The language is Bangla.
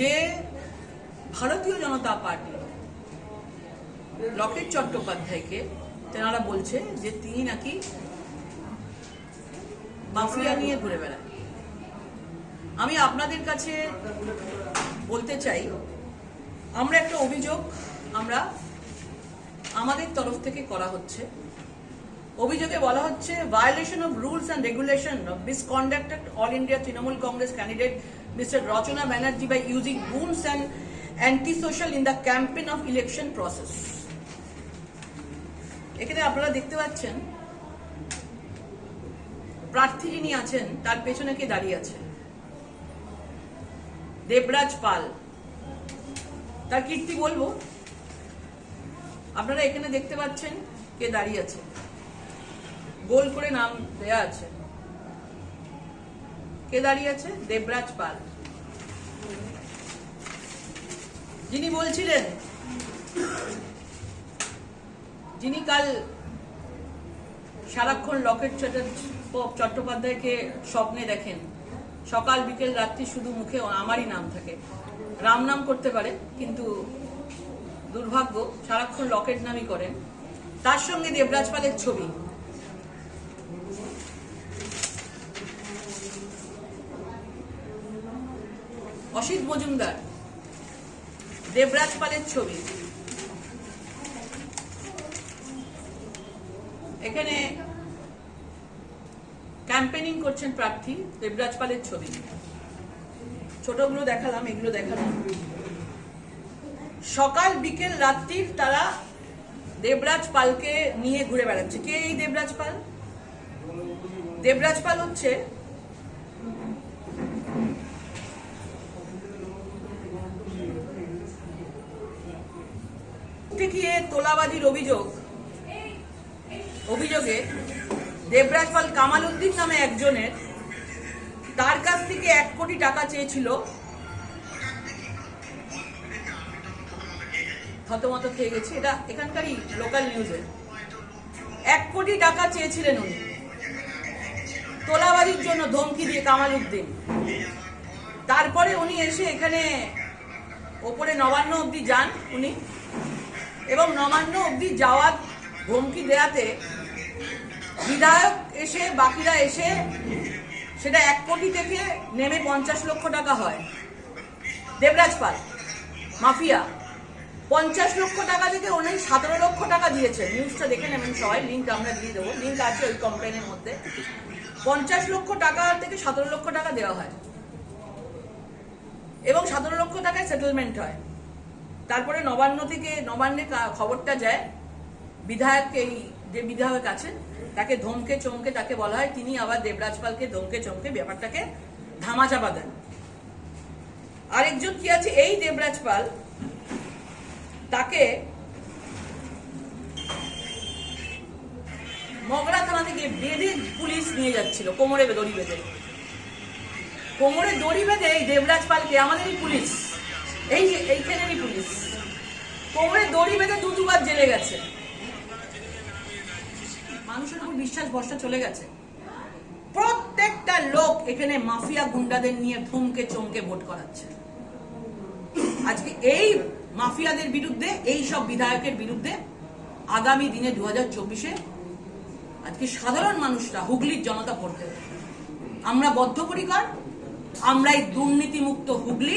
যে ভারতীয় জনতা পার্টি, লকেট চট্টোপাধ্যায়কে তেনারা বলছে যে তিনি নাকি মাফিয়া নিয়ে ঘুরে বেড়ায়। আমি আপনাদের কাছে বলতে চাই, আমরা একটা অভিযোগ আমরা আমাদের তরফ থেকে করা হচ্ছে। অভিযোগে বলা হচ্ছে violation of rules and regulation of misconducted all India Trinamool Congress candidate Rachna Banerjee by using guns and anti social in the campaign of election process এখানে আপনারা দেখতে পাচ্ছেন। প্রার্থী যিনি আছেন, তার পেছনে কে দাঁড়িয়ে আছে? দেবরাজ পাল। তার কীর্তি বলব? আপনারা এখানে দেখতে পাচ্ছেন কে দাঁড়িয়ে আছে। গোল করে নাম দেয়া আছে। কে দাঁড়িয়ে আছে? দেবরাজ পাল। যিনি বলছিলেন, যিনি কাল সারাক্ষণ লকেট চট্টোপাধ্যায়কে স্বপ্নে দেখেন, সকাল বিকেল রাত্রি শুধু মুখে আমারই নাম থাকে। রাম নাম করতে পারে, কিন্তু দুর্ভাগ্য সারাক্ষণ লকেট নামই করেন। তার সঙ্গে দেবরাজ পালের ছবি। অসিত মজুমদার দেবরাজ পালের ছবি। এখানে ক্যাম্পেনিং করছেন প্রার্থী দেবরাজ পালের ছবি। ছোটগুলো দেখালাম, এগুলো দেখালাম। সকাল বিকেল রাত্রির তারা দেবরাজ পালকে নিয়ে ঘুরে বেড়াচ্ছে। কে এই দেবরাজ পাল দেবরাজ পাল হচ্ছে গিয়ে তোলাবাজির অভিযোগ। অভিযোগে দেবরাজ পাল কামাল উদ্দিন নামে একজনের তার কাছ থেকে এক কোটি টাকা চেয়েছিল। থতমত খেয়ে গেছে। এটা এখানকারই লোকাল নিউজে এক কোটি টাকা চেয়েছিলেন উনি। তোলাবাজির জন্য ধমকি দিয়ে কামাল উদ্দিন তারপরে উনি এসে এখানে ওপরে নবান্ন অব্দি যান উনি। এবং নবান্ন অবধি যাওয়ার ধমকি দেয়াতে বিধায়ক এসে, বাকিরা এসে সেটা এক কোটি থেকে নেমে পঞ্চাশ লক্ষ টাকা হয়। দেবরাজ পাল, মাফিয়া, পঞ্চাশ লক্ষ টাকা থেকে উনি সতেরো লক্ষ টাকা দিয়েছে নিউজটা দেখে নেবেন সবাই লিঙ্ক আমরা দিয়ে দেবো। লিঙ্ক আছে ওই কমপ্লেনের মধ্যে। পঞ্চাশ লক্ষ টাকা থেকে সতেরো লক্ষ টাকা দেওয়া হয়। এবং সতেরো লক্ষ টাকায় সেটেলমেন্ট হয়। তারপরে নবান্ন থেকে নবান্নে খবরটা যায়। বিধায়ক এই যে বিধায়ক আছেন, তাকে ধমকে চমকে তাকে বলা হয়, তিনি আবার দেবরাজ পালকে ধমকে চমকে ব্যাপারটাকে ধামাচাপা দেন। আরেকজন কি আছে? এই দেবরাজ পাল তাকে মগরা থানা থেকে বেঁধে পুলিশ নিয়ে যাচ্ছিল, কোমরে দড়ি বেঁধে। কোমরে দড়ি বেঁধে এই দেবরাজ পালকে আমাদেরই পুলিশ। এই এইখানেরই পুলিশ। কোমরে দড়ি বেঁধে দু দুবার জেলে গেছে। মানুষের উপর বিশ্বাস, ভরসা চলে গেছে। প্রত্যেকটা লোক এখানে মাফিয়া গুন্ডাদের নিয়ে চমকে ভোট করাচ্ছে। আজকে এই মাফিয়াদের বিরুদ্ধে, এই সব বিধায়কের বিরুদ্ধে আগামী দিনে দু হাজার চব্বিশে আজকে সাধারণ মানুষরা, হুগলির জনতা পড়তে আমরা বদ্ধপরিকর আমরা এই দুর্নীতিমুক্ত হুগলি